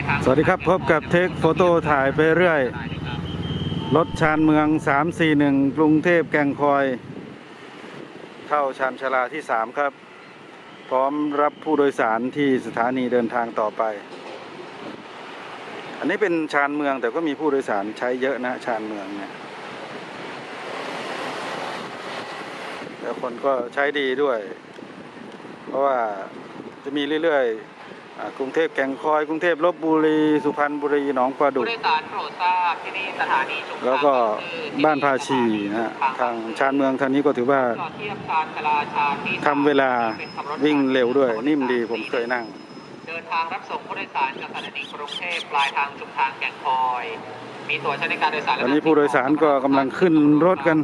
ายทางสวัสดีครับพบกับเทคโฟโต้ถ่ายไปเรื่อย รถชานเมือง 341 กรุงเทพแก่งคอย เข้าชานชาลาที่ 3 ครับ พร้อมรับผู้โดยสารที่สถานีเดินทางต่อไป อันนี้เป็นชานเมืองแต่ก็มีผู้โดยสารใช้เยอะนะชานเมืองเนี่ยแล้วคนก็ใช้ดีด้วย เพราะว่าจะมีเรื่อยๆ กรุงเทพแก่งคอย กรุงเทพลบบุรี สุพรรณบุรีหนองปลาดุผู้กโดยสารโปรดทราบที่นี่สถานีชุมทางแล้วก็บงซื่อบ้านภาชีนะฮะทางชานเมืองทางนี้ก็ถือว่าจอดเทียบชานชาลาชานที่ทำเวลาเป็นขับรถวิ่งเร็วด้วย นิ่มดีผมเคยนั่ง เดินทางรับส่งผู้โดยสารจากสถานีกรุงเทพปลายทางชุมทางแก่งคอย มีตั๋วใช้ในการโดยสารตอนนี้ผู้โดยสารก็กำลังขึ้นรถกัน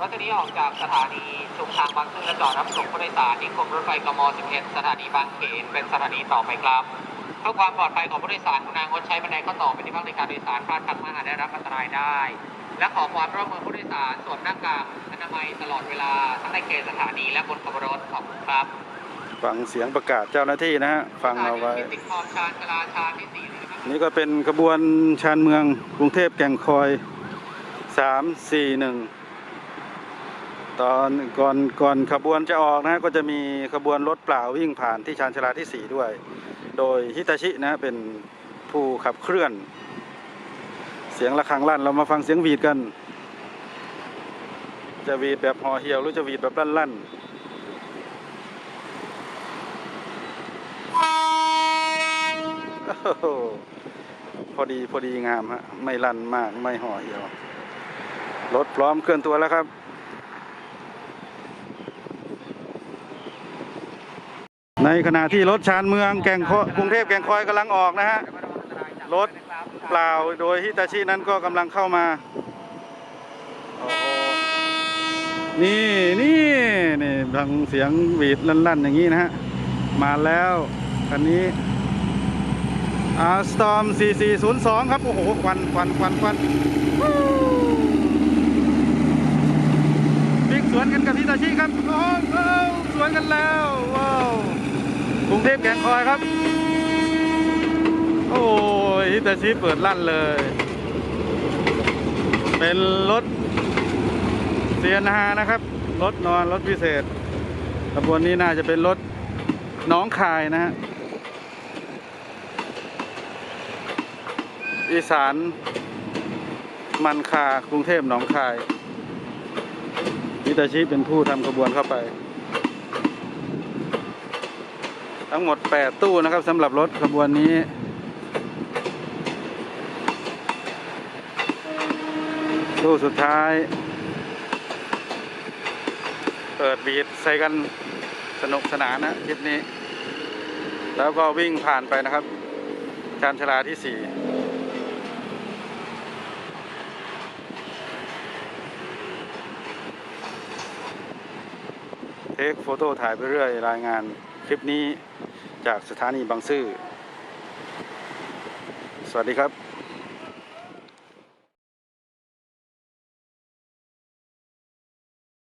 รถคันนี้ออกจากสถานีชุมทางบางซื่อและจอดรับส่งผู้โดยสารที่กรมรถไฟกม 11 สถานีบางเขนเป็นสถานีต่อไปครับเพื่อความปลอดภัยของผู้โดยสารคุณนางดใช้บันไดข้อต่อเป็นที่พักในการโดยสารพลาดพลั้งมาอาจได้รับอันตรายได้ และขอความร่วมมือผู้โดยสารสวมหน้ากากอนามัยตลอดเวลาทั้งในเขตสถานีและบนขบวนรถขอบคุณครับฟังเสียงประกาศเจ้าหน้าที่นะฮะฟังเอาไว้สถนีติดขอบชานชลาชานที่สี่เลยนะครับนี่ก็เป็นขบวนชานเมืองกรุงเทพแก่งคอย 341 ตอนก่อนก่อนขบวนจะออกนะฮะก็จะมีขบวนรถเปล่าวิ่งผ่านที่ชานชาลาที่ 4 ด้วย โดยฮิตาชินะเป็นผู้ขับเคลื่อน เสียงะระฆังลั่นเรามาฟังเสียงวีดกัน จะวีดแบบห่อเหี่ยวหรือจะวีดแบบลั่นๆโอ้โหพอดีพอดีงามฮะไม่ลั่นมากไม่ห่อเหี่ยวรถพร้อมเคลื่อนตัวแล้วครับ ในขณะที่รถชานเมืองแก่งคอกรุงเทพแก่งคอยกำลังออกนะฮะ รถเปล่าโดยฮิตาชินั้นก็กำลังเข้ามา นี่นี่นี่ฟังเสียงหวีดลั่น ๆ อย่างนี้นะฮะ มาแล้วคันนี้อาสตอม4402 ครับ โอ้โห ควันควันควันควันวิ่งสวนกันกับฮิตาชิครับ โอ้โหสวนกันแล้ว ว้าว กรุงเทพแก่งคอยครับ โอ้ยฮิตาชิเปิดลั่นเลย เป็นรถเซียนฮานะครับ รถนอนรถพิเศษขบวนนี้น่าจะเป็นรถน้องคายนะฮะ อีสานมันคากรุงเทพหนองคายฮิตาชิเป็นผู้ทำขบวนเข้าไป ทั้งหมด 8 ตู้นะครับสำหรับรถขบวนนี้ ตู้สุดท้าย เปิดบีดใส่กันสนุกสนานนะทริปนี้ แล้วก็วิ่งผ่านไปนะครับ ชานชลาที่สี่ เทคโฟโต้ถ่ายไปเรื่อยรายงานคลิปนี้จากสถานีบางซื่อ สวัสดีครับ